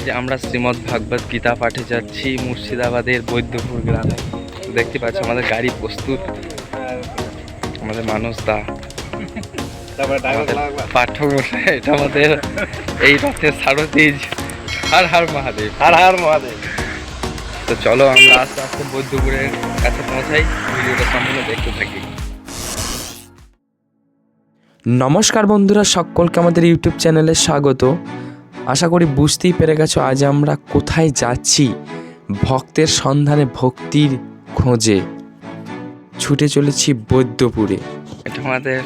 আজ আমরা শ্রীমদ্ ভাগবত গীতা পাঠে যাচ্ছি মুর্শিদাবাদের বৈদ্যপুর গ্রামে। দেখতে পাচ্ছ আমাদের গাড়ি প্রস্তুত। আমাদের মানুষ দা পাঠক এটা আমাদের এই রথের সারথীজ হার হার মহাদেব। হার হার মহাদেব। তো চলো আমরা আস্তে আস্তে বৈদ্যপুরের কাছে পৌঁছাই ভিডিওটা সম্পূর্ণ দেখতে থাকি। নমস্কার বন্ধুরা সকলকে আমাদের ইউটিউব চ্যানেলে স্বাগত। আশা করি বুঝতেই পেরে গেছো আজ আমরা কোথায় যাচ্ছি ভক্তের সন্ধানে ভক্তির খোঁজে। ছুটে চলেছি বৈদ্যপুরে। এটা আমাদের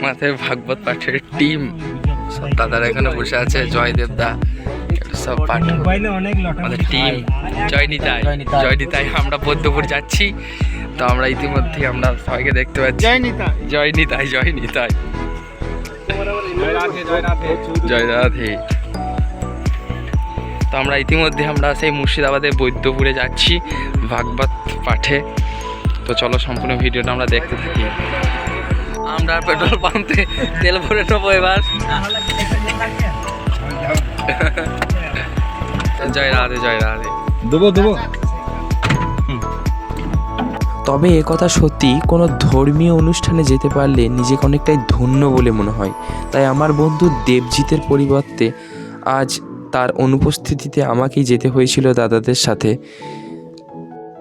আমাদের ভাগবত পাঠের টিম। সব দাদারা এখানে বসে আছে জয়দেব দা সব পাঠক। আমাদের টিম। জয় নিতাই জয় নিতাই আমরা বৈদ্যপুর যাচ্ছি। তো আমরা ইতিমধ্যে আমরা সবাইকে দেখতে পাচ্ছি। জয় নিতা জয় নিতাই জয় নিতাই জয় রাধে জয় রাধে। জয় রাধে। তো আমরা ইতিমধ্যে আমরা সেই মুর্শিদাবাদে বৈদ্যপুরে যাচ্ছি ভাগবত পাঠে। তো চলো সম্পূর্ণ ভিডিওটা আমরা দেখতে থাকি। আমরা পেট্রোল পাম্পে তেল ভরে নেব এবার। জয় রাধে জয় রাধে। দেবো দেবো। তবে এ কথা সত্যি কোনো ধর্মীয় অনুষ্ঠানে যেতে পারলে নিজেকে অনেকটাই ধন্য বলে মনে হয়। তাই আমার বন্ধু দেবজিতের পরিবর্তে আজ তার অনুপস্থিতিতে আমাকেই যেতে হয়েছিল দাদাদের সাথে।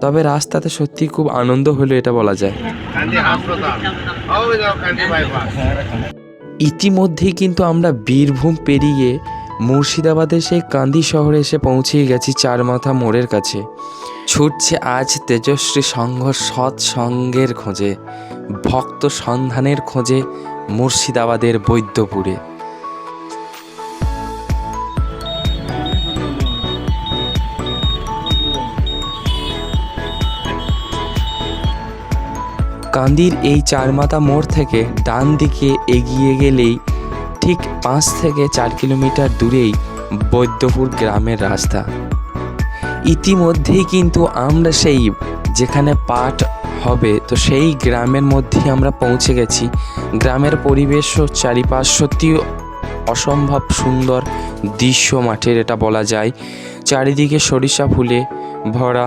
তবে রাস্তাতে সত্যি খুব আনন্দ হলো এটা বলা যায়। ইতিমধ্যেই কিন্তু আমরা বীরভূম পেরিয়ে মুর্শিদাবাদের সেই কান্দি শহরে এসে পৌঁছিয়ে গেছি চারমাথা মোড়ের কাছে। ছুটছে আজ তেজস্বী সংঘ সৎসঙ্গের খোঁজে, ভক্ত সন্ধানের খোঁজে মুর্শিদাবাদের বৈদ্যপুরে। কান্দির এই চারমাথা মোড় থেকে ডান দিকে এগিয়ে গেলেই ঠিক পাঁচ থেকে চার কিলোমিটার দূরেই বৈদ্যপুর গ্রামের রাস্তা। ইতিমধ্যেই কিন্তু আমরা সেই যেখানে পাঠ হবে, তো সেই গ্রামের মধ্যেই আমরা পৌঁছে গেছি। গ্রামের পরিবেশ ও চারিপাশ সত্যি অসম্ভব সুন্দর দৃশ্য মাঠের এটা বলা যায়। চারিদিকে সরিষা ফুলে ভরা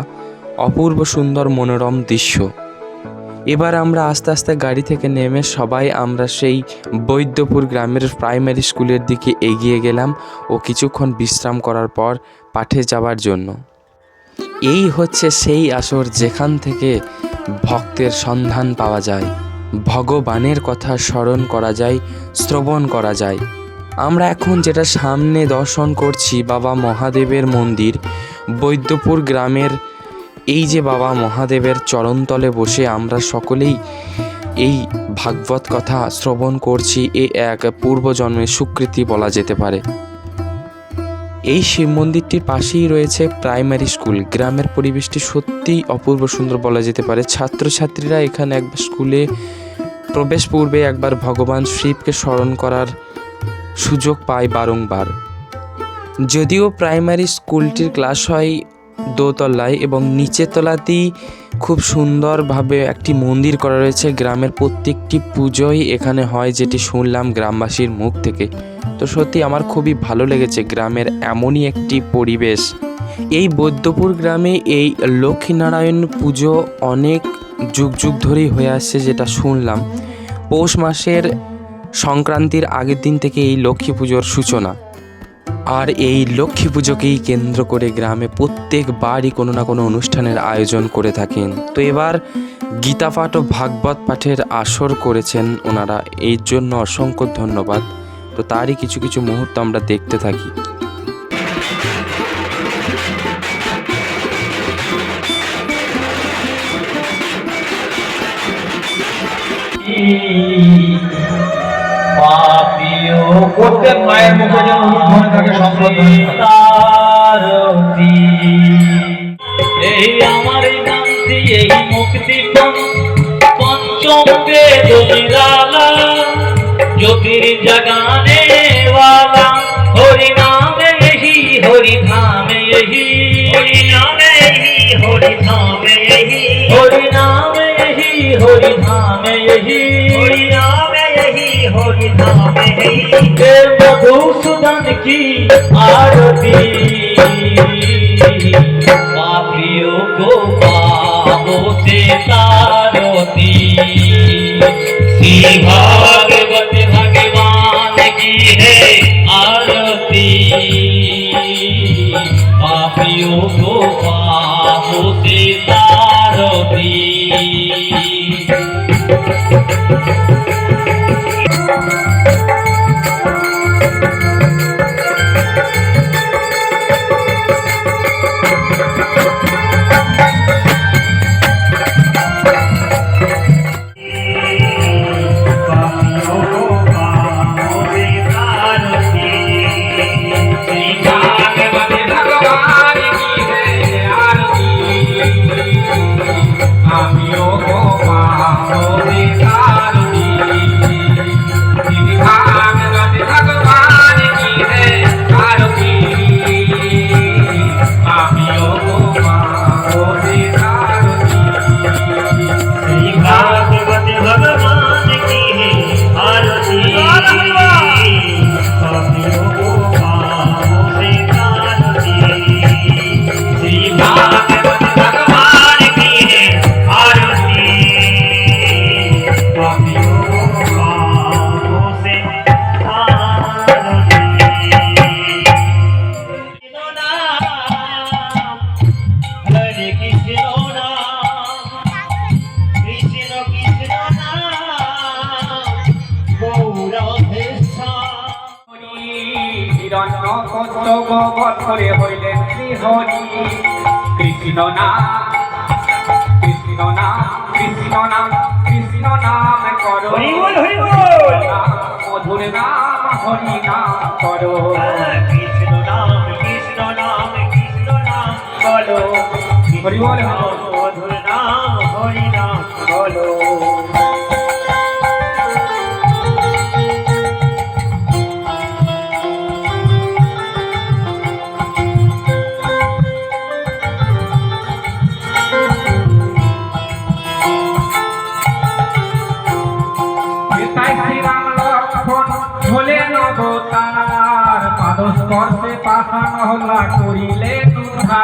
অপূর্ব সুন্দর মনোরম দৃশ্য। এবার আমরা আস্তে আস্তে গাড়ি থেকে নেমে সবাই আমরা সেই বৈদ্যপুর গ্রামের প্রাইমারি স্কুলের দিকে এগিয়ে গেলাম ও কিছুক্ষণ বিশ্রাম করার পর পাঠে যাওয়ার জন্য। এই হচ্ছে সেই আসর যেখান থেকে ভক্তের সন্ধান পাওয়া যায়। ভগবানের কথা স্মরণ করা যায়, শ্রবণ করা যায়। আমরা এখন যেটা সামনে দর্শন করছি, বাবা মহাদেবের মন্দির, বৈদ্যপুর গ্রামের এই যে বাবা মহাদেবের চরণতলে বসে আমরা সকলেই এই ভাগবত কথা শ্রবণ করছি, এ এক পূর্বজন্মের স্বীকৃতি বলা যেতে পারে। এই শিব মন্দিরটির পাশেই রয়েছে প্রাইমারি স্কুল গ্রামের পরিবেশটি সত্যিই অপূর্ব সুন্দর বলা যেতে পারে। ছাত্রছাত্রীরা এখানে একবার স্কুলে প্রবেশ পূর্বে একবার ভগবান শিবকে স্মরণ করার সুযোগ পায় বারংবার। যদিও প্রাইমারি স্কুলটির ক্লাস হয় দোতলায় এবং নিচের তলাতেই খুব সুন্দরভাবে একটি মন্দির করা রয়েছে। গ্রামের প্রত্যেকটি পুজোই এখানে হয়, যেটি শুনলাম গ্রামবাসীর মুখ থেকে। তো সত্যি আমার খুবই ভালো লেগেছে গ্রামের এমনই একটি পরিবেশ। এই বৈদ্যপুর গ্রামে এই লক্ষ্মীনারায়ণ পুজো অনেক যুগ যুগ ধরেই হয়ে আসছে যেটা শুনলাম। পৌষ মাসের সংক্রান্তির আগের দিন থেকে এই লক্ষ্মী পুজোর সূচনা। আর এই লক্ষ্মী পুজোকেই কেন্দ্র করে গ্রামে প্রত্যেকবারই কোনো না কোনো অনুষ্ঠানের আয়োজন করে থাকেন। তো এবার গীতা পাঠ ও ভাগবত পাঠের আসর করেছেন ওনারা। এর জন্য অসংখ্য ধন্যবাদ। তো তারই কিছু কিছু মুহূর্ত আমরা দেখতে থাকি। প্রত্যেক মায়ের মুখে যেন অনুধ্বনি থাকে সম্প্রদান কি আরতি? প্রিয় গোপাবতে তারতি। শ্রী ভাগবত ভগবান কি হে আরতি? প্রিয় গোপাবতে তারতি। Thank you. মধুর নাম হরি নাম করো কৃষ্ণ নাম কৃষ্ণ নাম কৃষ্ণ নাম বলো হরি বল মধুর নাম হরি নাম বলো হবে তাহা নহলা করিলে দুধা।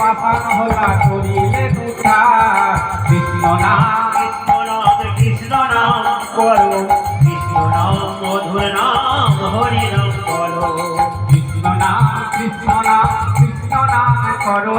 পাশান হলা করিলে দুটা কৃষ্ণ নাম কৃষ্ণ নাম কৃষ্ণ নাম। করো কৃষ্ণ নাম কৃষ্ণ নাম করো।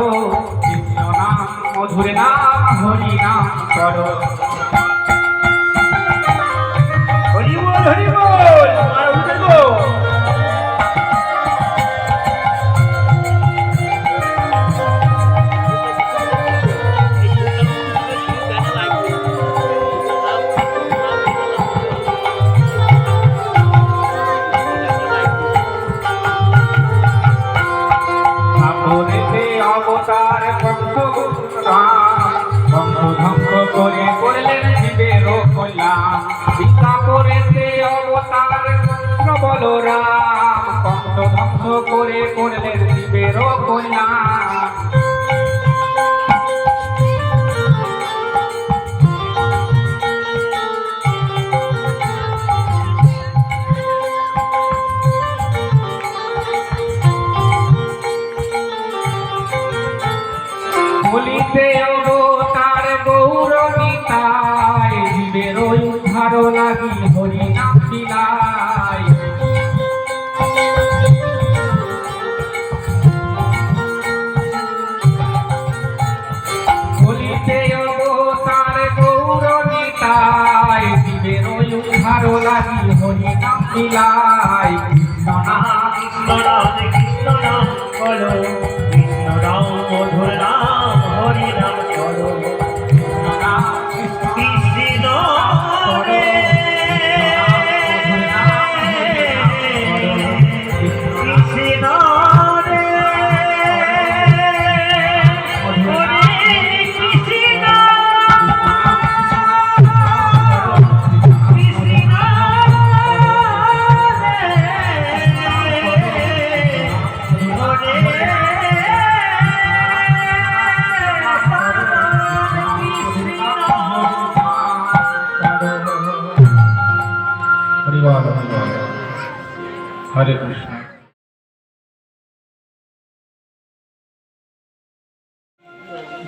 লীলা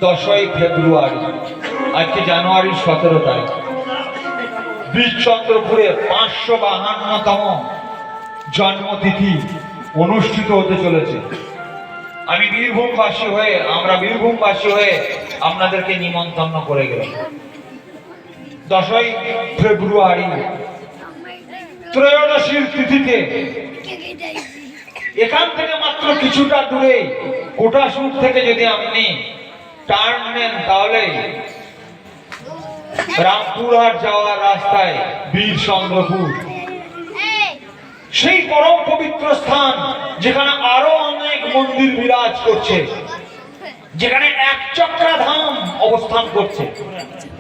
দশই ফেব্রুয়ারি, আজকে জানুয়ারির সতেরো তারিখ। বীরচন্দ্রপুরে পাঁচশো বাহান্নতম জন্মতিথি অনুষ্ঠিত হতে চলেছে। আমি বীরভূমবাসী হয়ে, আমরা বীরভূমবাসী হয়ে আপনাদেরকে নিমন্ত্রণ করে গেলাম। দশই ফেব্রুয়ারি, ত্রয়োদশীর তিথিতে এখান থেকে মাত্র কিছুটা দূরে কোটাসুর থেকে যদি আপনি টার্ন নেন তাহলে। রামপুরহাট যাওয়ার রাস্তায় বীর চন্দ্রপুর সেই পরম পবিত্র স্থান যেখানে আরও অনেক মন্দির বিরাজ করছে। যেখানে এক চক্রা ধাম অবস্থান করছে।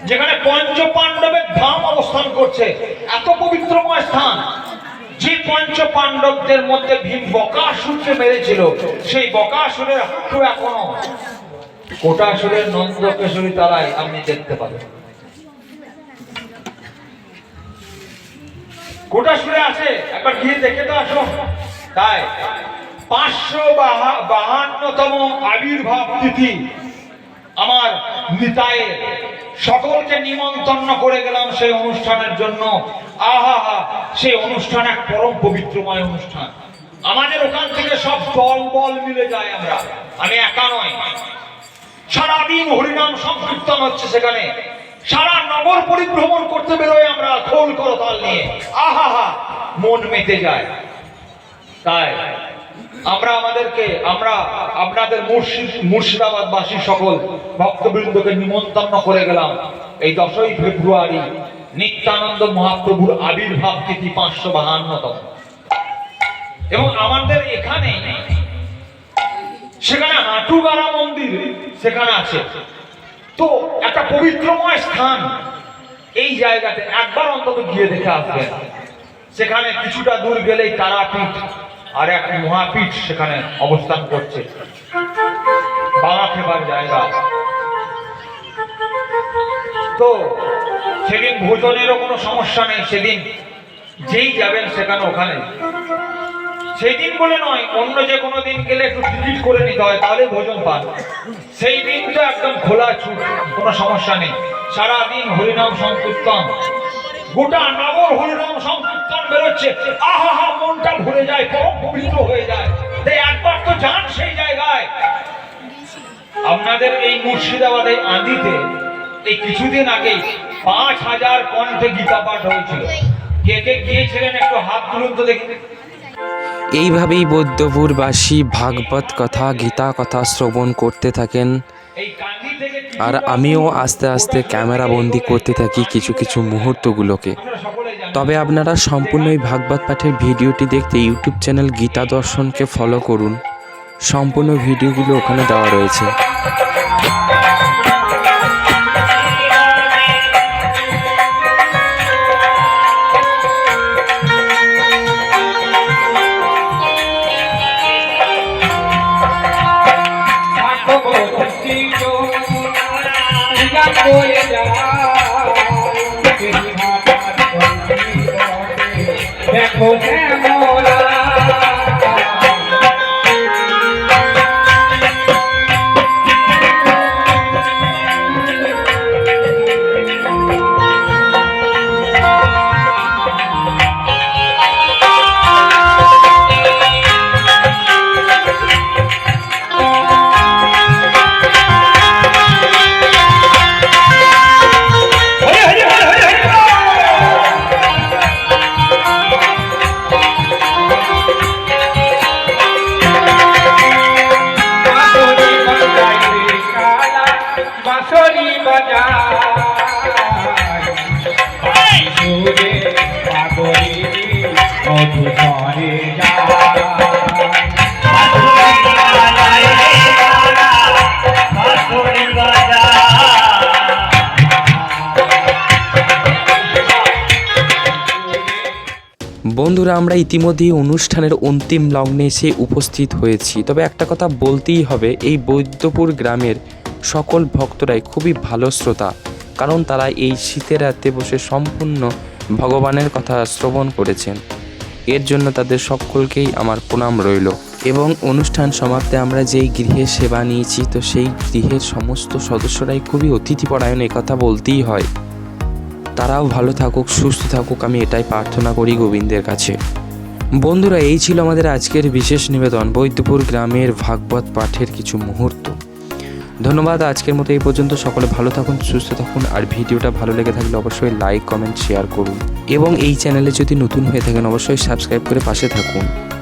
যেখানে পঞ্চ পাণ্ডবের ধাম অবস্থান করছে। এত পবিত্রময় স্থান। যে পঞ্চ পাণ্ডবদের মধ্যে ভীম বকাসুরকে মেরেছিল সেই বকাসুরের হাঁটু এখনও কোটাসুরের নন্দকেশরী তারাই আপনি দেখতে পাবেন। আছে, একবার গিয়ে দেখে তো আসো। তাই, পাঁচশো বাহান্নতম আবির্ভাব তিথি আমার সকলকে নিমন্ত্রণ করে গেলাম সেই অনুষ্ঠানের জন্য। আহা হা সেই অনুষ্ঠান এক পরম পবিত্রময় অনুষ্ঠান। আমাদের ওখান থেকে সব দল বল মিলে যায় আমরা। আমি একা নয় সারাদিন হরিনাম সংকীর্তন হচ্ছে সেখানে। সারা নগর পরিভ্রমণ করতে বেরোয় আমরা খোল করতাল নিয়ে। আহা হা মন মেতে যায়। তাই আমরা আমাদেরকে, আমরা আপনাদের মুর্শিদ মুর্শিদাবাদ বাসী সকল ভক্তবৃন্দকে নিমন্ত্রণ করে গেলাম। এই দশই ফেব্রুয়ারি নিত্যানন্দ মহাপ্রভুর আবির্ভাব তিথি পাঁচশো বাহান্নতম। এবং আমাদের এখানে, সেখানে হাঁটুগাড়া মন্দির সেখানে আছে। তো একটা পবিত্রময় স্থান। এই জায়গাতে একবার অন্তত গিয়ে দেখে আসবেন। সেখানে কিছুটা দূর গেলেই তারাপীঠ আর এক মহাপীঠ সেখানে অবস্থান করছে। বাবা খেবার জায়গা। তো সেদিন ভোজনেরও কোনো সমস্যা নেই। সেদিন যেই যাবেন সেখানে ওখানে। সেই দিন বলে নয়, অন্য যে কোনো দিন গেলে একটু টিকিট করে নিতে হয়, তাহলে ভোজন পান। সেই দিন তো একদম খোলা ছুট, কোনো সমস্যা নেই। সারাদিন হরিনাম সংকীর্তন। গোটা নগর হরিনাম সংকীর্তন বেরোচ্ছে। আহা হা মনটা ভরে যায় পরম পবিত্র হয়ে যায়। একবার তো যান সেই জায়গায়। আপনাদের এই মুর্শিদাবাদে আঁদিতে এই কিছুদিন আগেই পাঁচ হাজার কণ্ঠে গীতা পাঠ হয়েছিল। কে কে গিয়েছিলেন একটু হাত তুলুন তো দেখি। এইভাবেই বৈদ্যপুরবাসী ভাগবত কথা, গীতা কথা শ্রবণ করতে থাকেন। আর আমিও আস্তে আস্তে ক্যামেরা বন্দি করতে থাকি কিছু কিছু মুহূর্তগুলোকে। তবে আপনারা সম্পূর্ণ এই ভাগবত পাঠের ভিডিওটি দেখতে ইউটিউব চ্যানেল গীতা দর্শনকে ফলো করুন। সম্পূর্ণ ভিডিওগুলো ওখানে দেওয়া রয়েছে। পূজা যায় দেখো বন্ধুরা, আমরা ইতিমধ্যেই অনুষ্ঠানের অন্তিম লগ্নে এসে উপস্থিত হয়েছি। তবে একটা কথা বলতেই হবে, এই বৈদ্যপুর গ্রামের সকল ভক্তরাই খুবই ভালো শ্রোতা। কারণ তারা এই শীতের রাতে বসে সম্পূর্ণ ভগবানের কথা শ্রবণ করেছেন। এর জন্য তাদের সকলকেই আমার প্রণাম রইল। এবং অনুষ্ঠান সমাপ্তে আমরা যেই গৃহে সেবা নিয়েছি, তো সেই গৃহের সমস্ত সদস্যরাই খুবই অতিথিপরায়ণ কথা বলতেই হয়। তারাও ভালো থাকুক, সুস্থ থাকুক, আমি এটাই প্রার্থনা করি গোবিন্দের কাছে। বন্ধুরা, এই ছিল আমাদের আজকের বিশেষ নিবেদন, বৈদ্যপুর গ্রামের ভাগবত পাঠের কিছু মুহূর্ত। ধন্যবাদ, আজকের মতো এই পর্যন্ত। সকলে ভালো থাকুন, সুস্থ থাকুন, আর ভিডিওটা ভালো লেগে থাকলে অবশ্যই লাইক, কমেন্ট, শেয়ার করুন। এবং এই চ্যানেলে যদি নতুন হয়ে থাকেন, অবশ্যই সাবস্ক্রাইব করে পাশে থাকুন।